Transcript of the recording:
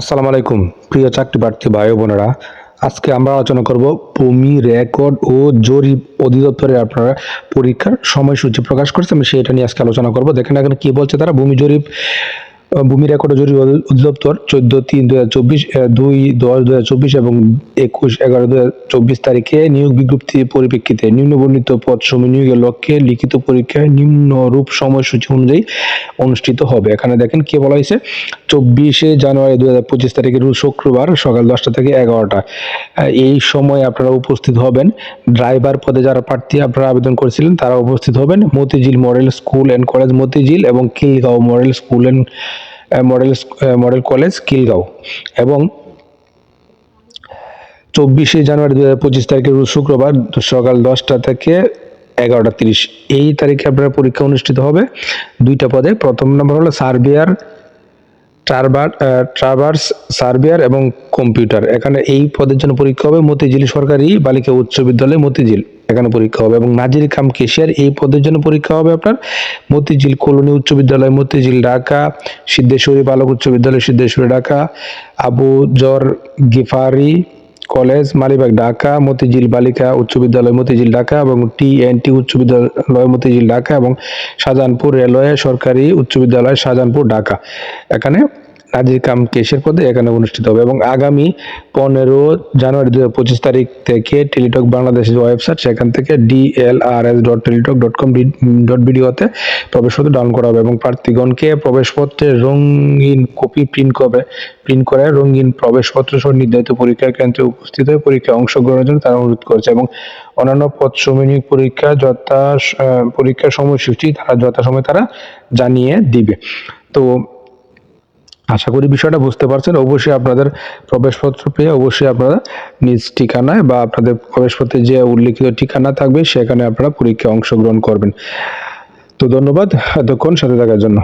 আসসালামু আলাইকুম, প্রিয় চাকরি প্রার্থী ভাই বোনেরা। আজকে আমরা আলোচনা করব ভূমি রেকর্ড ও জরিপ অধিদপ্তরে আপনারা পরীক্ষার সময়সূচি প্রকাশ করেছে আমি সেটা নিয়ে আজকে আলোচনা করব। দেখেন এখানে কি বলছে তারা? ভূমি, জরিপ ভূমি রেকর্ড জরুরি অধিদপ্তর চোদ্দ তিন দু হাজার চব্বিশ দুই দশ দু হাজার চব্বিশ এবং একুশ এগারো দু হাজার চব্বিশ তারিখে নিয়োগ বিজ্ঞপ্তি পরিপ্রেক্ষিতে নিম্নবর্ণিত পদ সমূহ নিয়োগের লক্ষ্যে লিখিত পরীক্ষায় নিম্নরূপ সময়সূচি অনুযায়ী অনুষ্ঠিত হবে। এখানে দেখেন কে বলা হয়েছে? চব্বিশে জানুয়ারি দু হাজার পঁচিশ তারিখের শুক্রবার সকাল দশটা থেকে এগারোটা। এই সময় আপনারা উপস্থিত হবেন। ড্রাইভার পদে যারা প্রার্থী আপনারা আবেদন করেছিলেন, তারা উপস্থিত হবেন। Motijheel model school and college Motijheel এবং Khilgaon model school and model model college Khilgaon. এবং চব্বিশে জানুয়ারি দু হাজার পঁচিশ তারিখের শুক্রবার সকাল দশটা থেকে এগারোটা তিরিশ। এই তারিখে আপনার পরীক্ষা অনুষ্ঠিত হবে। দুইটা পদে। প্রথম নম্বর হলো সার্ভেয়ার ট্রারবার ট্রাভার্স সার্ভেয়ার এবং কম্পিউটার। এখানে এই পদের জন্য পরীক্ষা হবে মতিঝিল সরকারি বালিকা উচ্চ বিদ্যালয় মতিঝিল। এখানে পরীক্ষা হবে এবং নাজির খাম কেশিয়ার এই পদের জন্য পরীক্ষা হবে আপনার মতিঝিল কলোনি উচ্চ বিদ্যালয়, মতিঝিল ঢাকা, সিদ্ধেশ্বরী বালক উচ্চ বিদ্যালয়, সিদ্ধেশ্বরী ঢাকা, আবু জর গিফারি কলেজ, মালিবাগ ঢাকা, মতিঝিল বালিকা উচ্চ বিদ্যালয়, মতিঝিল ঢাকা এবং টি এন টি উচ্চ বিদ্যালয়, মতিঝিল ঢাকা এবং শাহজাহানপুর রেলওয়ে সরকারি উচ্চ বিদ্যালয়, শাহজাহানপুর ঢাকা। এখানে নাজির কাম কেশের পদে এখানে অনুষ্ঠিত হবে এবং আগামী পনেরো জানুয়ারি দু পঁচিশ তারিখ থেকে টেলিটক বাংলাদেশের যে ওয়েবসাইট, সেখান থেকে DLRS dot Teletalk dot com dot ভিডিওতে প্রবেশপত্র ডাউন করা হবে এবং প্রার্থীগণকে প্রবেশপত্রের রঙিন কপি প্রিন্ট করে প্রিন্ট করে রঙিন প্রবেশপত্র সহ নির্ধারিত পরীক্ষার কেন্দ্রে উপস্থিত হয়ে পরীক্ষায় অংশগ্রহণের জন্য তারা অনুরোধ করেছে এবং অন্যান্য পদ সমন্বয় পরীক্ষা যথা পরীক্ষার সময়সূচি তারা যথাসময়ে তারা জানিয়ে দিবে। তো আশা করি বিষয়টা বুঝতে পারছেন। অবশ্যই আপনাদের প্রবেশপত্র পেয়ে অবশ্যই আপনারা নিজ ঠিকানায় বা আপনাদের প্রবেশপত্রে যে উল্লেখিত ঠিকানা থাকবে, সেখানে আপনারা পরীক্ষায় অংশগ্রহণ করবেন। তো ধন্যবাদ। এতক্ষণ সাথে থাকার জন্য।